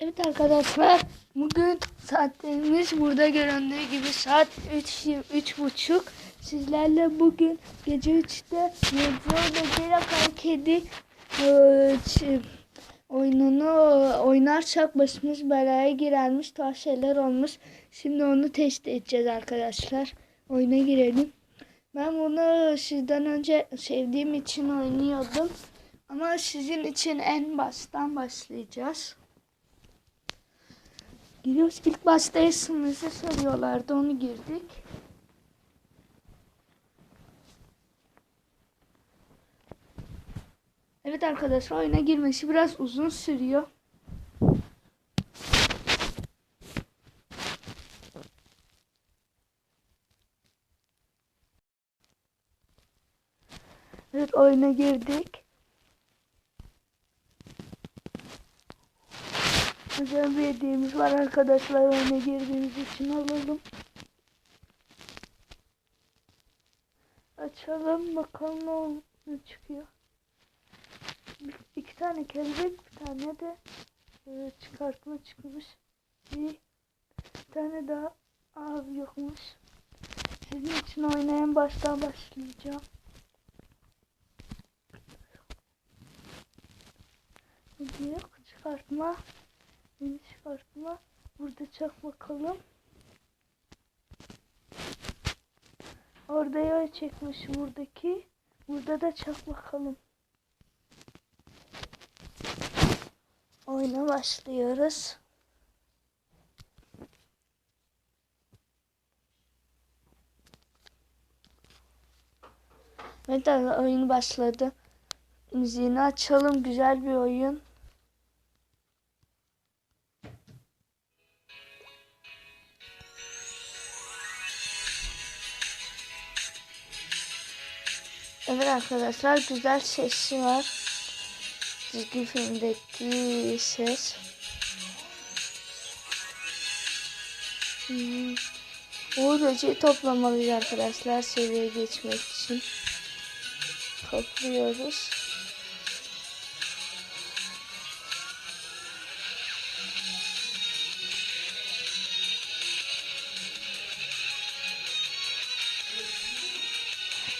Evet arkadaşlar bugün saatlerimiz burada göründüğü gibi saat 3 üç buçuk. Sizlerle bugün gece 3'te Yıldız ve Cera Kedi e, oyununu oynarsak başımız belaya girermiş. Tuhaf şeyler olmuş. Şimdi onu test edeceğiz arkadaşlar. Oyuna girelim. Ben bunu sizden önce sevdiğim için oynuyordum. Ama sizin için en baştan başlayacağız. Giriyoruz. İlk başta ismimizi soruyorlardı. Onu girdik. Evet arkadaşlar oyuna girmesi biraz uzun sürüyor. Evet oyuna girdik. Özel bir hediyemiz var arkadaşlar oyuna girdiğiniz için alalım. Açalım bakalım ne, ol- ne çıkıyor. Bir- İki tane kelebek bir tane de e, çıkartma çıkmış. Bir, bir tane daha abi yokmuş. Sizin için oynayan baştan başlayacağım. Hediye çıkartma. Yeni çıkartma. Burada çak bakalım. Orada yay çekmiş buradaki. Burada da çak bakalım. Oyuna başlıyoruz. Evet oyun başladı. Müziğini açalım. Güzel bir oyun. Arkadaşlar güzel sesi var. Çizgi filmdeki ses. Hmm. Böceği toplamalıyız arkadaşlar seviye geçmek için. Topluyoruz.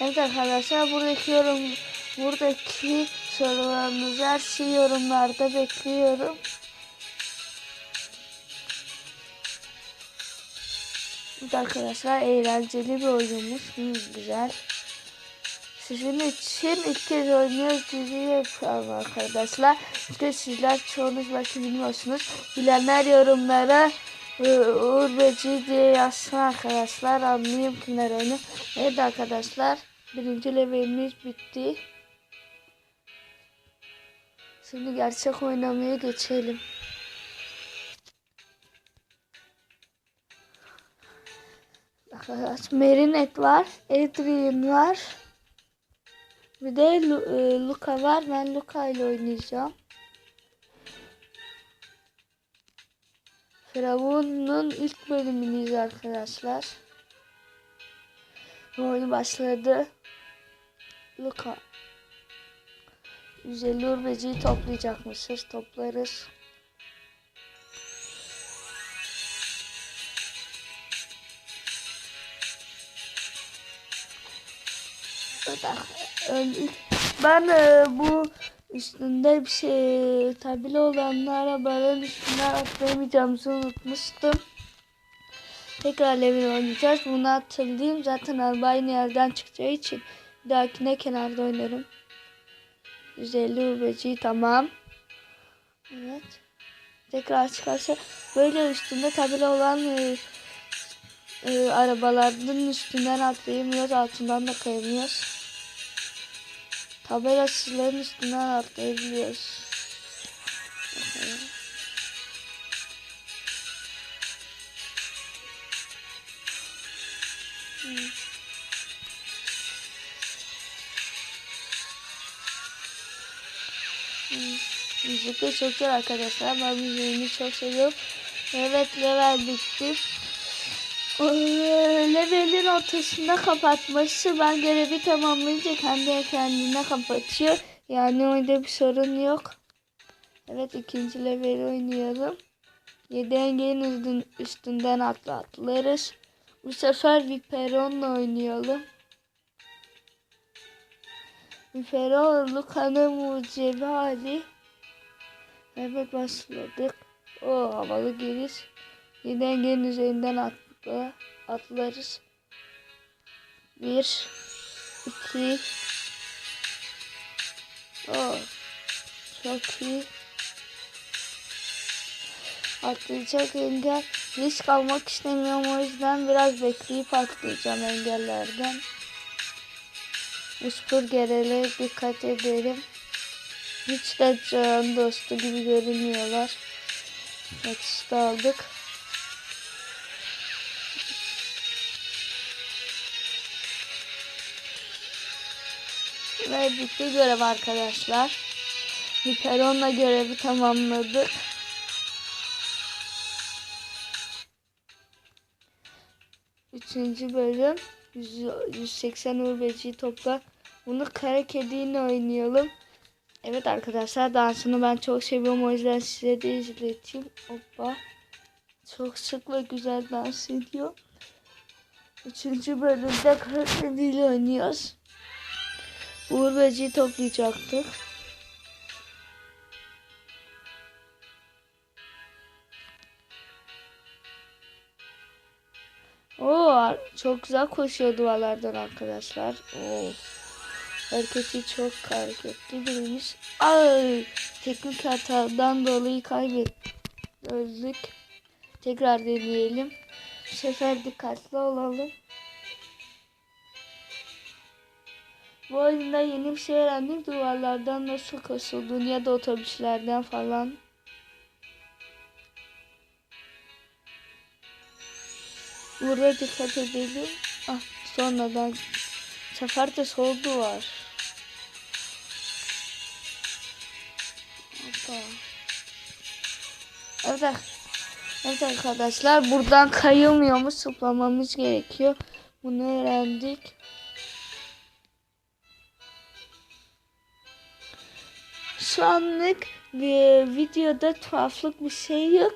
Evet arkadaşlar buradaki yorum buradaki sorularınızı her şeyi yorumlarda bekliyorum. Evet arkadaşlar eğlenceli bir oyunmuş. Hmm, güzel. Sizin için ilk kez oynuyoruz diye yapıyorum arkadaşlar. Çünkü sizler çoğunuz belki bilmiyorsunuz. Bilenler yorumlara e, Uğur Böceği diye yazsın arkadaşlar. Anlayayım kimler oynuyor. Evet arkadaşlar. Birinci levelimiz bitti. Şimdi gerçek oynamaya geçelim. Arkadaşlar Merinet var. Adrian var. Bir de Lu- e, var. Ben Luka ile oynayacağım. Firavun'un ilk bölümündeyiz arkadaşlar. Oyun başladı. Luka. 150 urbeciyi toplayacakmışız. Toplarız. Ben e, bu üstünde bir şey tabela olan arabaların üstünden atlayamayacağımızı unutmuştum. Tekrar level oynayacağız. Bunu hatırlayayım. Zaten araba aynı yerden çıkacağı için bir dahakine kenarda oynarım. 150 urbeci tamam. Evet. Tekrar çıkarsa böyle üstünde tabela olan e, e, arabaların üstünden atlayamıyoruz. Altından da kayamıyoruz. Tabelasızların üstünden atlayabiliyoruz. Bakalım. Hmm. Hmm. Müzik de çok güzel arkadaşlar. Ben müziğini çok seviyorum. Evet level bitti. Levelin ortasında kapatması ben görevi tamamlayınca kendi kendine kapatıyor. Yani oyunda bir sorun yok. Evet ikinci level oynuyorum. Yedi engelin üstün- üstünden atla atlarız. Bu sefer Viperon'la oynayalım. Viperon Luka'nın mucizevi hali. Evet başladık. O havalı giriş. Yedi engelin üzerinden atla, atlarız. Bir, iki, o çok iyi. Atlayacak engel. Risk almak istemiyorum o yüzden biraz bekleyip atlayacağım engellerden. Süpürgelere dikkat edelim. Hiç de can dostu gibi görünmüyorlar. Atışta aldık. Ve bitti görev arkadaşlar. Hiperon'la görevi tamamladık. Üçüncü bölüm 100 180 urbeci topla. Bunu kara kediyle oynayalım. Evet arkadaşlar dansını ben çok seviyorum o yüzden size de izleteyim. Hoppa. Çok sık ve güzel dans ediyor. Üçüncü bölümde kara kediyle oynuyoruz. Uğur böceği toplayacaktık. Oo, çok güzel koşuyor duvarlardan arkadaşlar. Oo. Hareketi çok hareketli birimiz. Ay, teknik hatadan dolayı kaybettik. Öldük. Tekrar deneyelim. Bu sefer dikkatli olalım. Bu oyunda yeni bir şey öğrendim. Duvarlardan nasıl koşulduğunu ya da otobüslerden falan. Burada dikkat edelim. Ah sonradan. Bu sefer de sol duvar. Hoppa. Evet, evet arkadaşlar buradan kayılmıyormuş zıplamamız gerekiyor. Bunu öğrendik. Şu anlık bir videoda tuhaflık bir şey yok.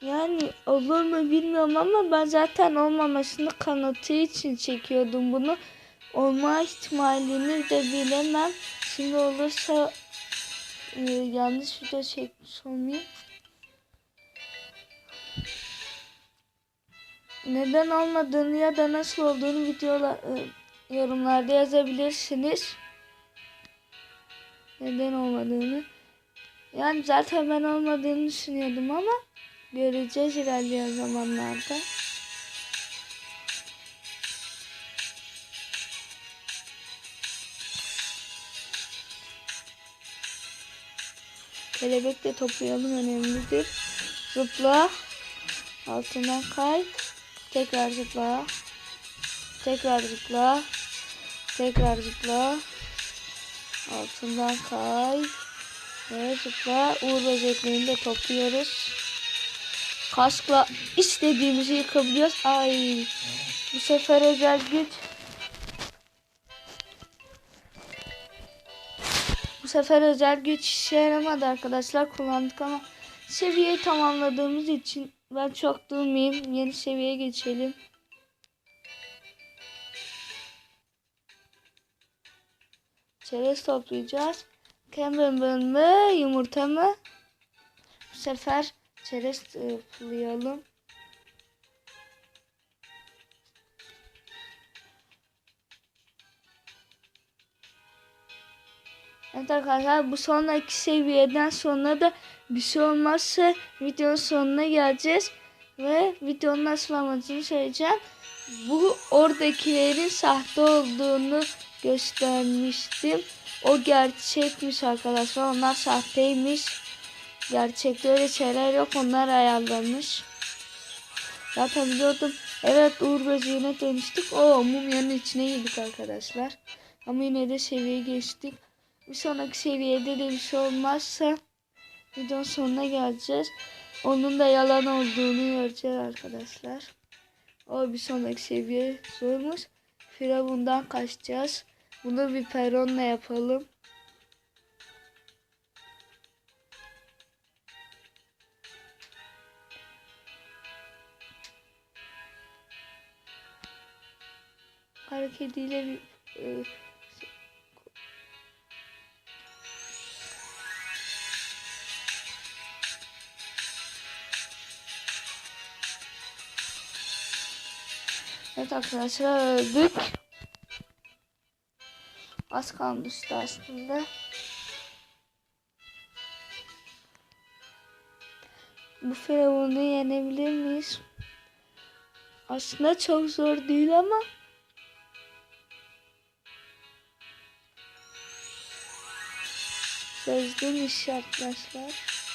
Yani olur mu bilmiyorum ama ben zaten olmamasını kanıtı için çekiyordum bunu. Olma ihtimalini de bilemem. Şimdi olursa e, yanlış video çekmiş olmayayım. Neden olmadığını ya da nasıl olduğunu videolar e, yorumlarda yazabilirsiniz. Neden olmadığını. Yani zaten ben olmadığını düşünüyordum ama göreceğiz ilerleyen zamanlarda. Kelebek de toplayalım önemlidir. Zıpla. Altından kay. Tekrar zıpla. Tekrar zıpla. Tekrar zıpla. Altından kay. Ve zıpla. Uğur böceklerini de topluyoruz. Kaskla istediğimizi yıkabiliyoruz. Ay. Bu sefer özel güç. Bu sefer özel güç işe yaramadı arkadaşlar. Kullandık ama seviyeyi tamamladığımız için ben çok durmayayım. Yeni seviyeye geçelim. Çerez toplayacağız. Cameron mı yumurta mı? Bu sefer çerez toplayalım. Evet arkadaşlar bu sonraki seviyeden sonra da bir şey olmazsa videonun sonuna geleceğiz. Ve videonun nasıl amacını söyleyeceğim. Bu oradakilerin sahte olduğunu göstermiştim. O gerçekmiş arkadaşlar. Onlar sahteymiş. Gerçekte öyle şeyler yok. Onlar ayarlamış. Zaten biliyordum. Evet Uğur böceğine dönüştük. O mumyanın içine girdik arkadaşlar. Ama yine de seviye geçtik. Bir sonraki seviyede de bir şey olmazsa videonun sonuna geleceğiz. Onun da yalan olduğunu göreceğiz arkadaşlar. O bir sonraki seviye zormuş. Firavundan kaçacağız. Bunu bir peronla yapalım. Hareketiyle bir... E, Evet arkadaşlar öldük. Az kalmıştı aslında. Bu firavunu yenebilir miyiz? Aslında çok zor değil ama Sözlüm iş arkadaşlar.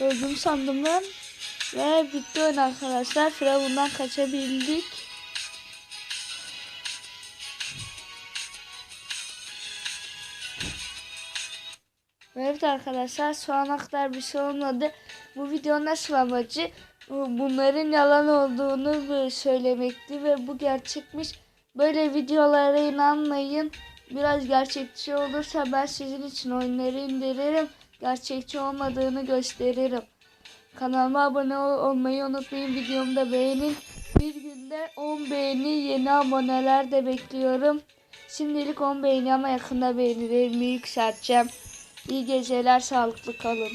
Öldüm sandım ben. Ve bitti oyun arkadaşlar. Firavundan kaçabildik. Evet arkadaşlar şu ana kadar bir şey olmadı. Bu videonun asıl amacı bunların yalan olduğunu söylemekti ve bu gerçekmiş. Böyle videolara inanmayın. Biraz gerçekçi olursa ben sizin için oyunları indiririm. Gerçekçi olmadığını gösteririm. Kanalıma abone ol- olmayı unutmayın. Videomu da beğenin. Bir günde 10 beğeni yeni aboneler de bekliyorum. Şimdilik 10 beğeni ama yakında beğenilerimi yükselteceğim. İyi geceler, sağlıklı kalın.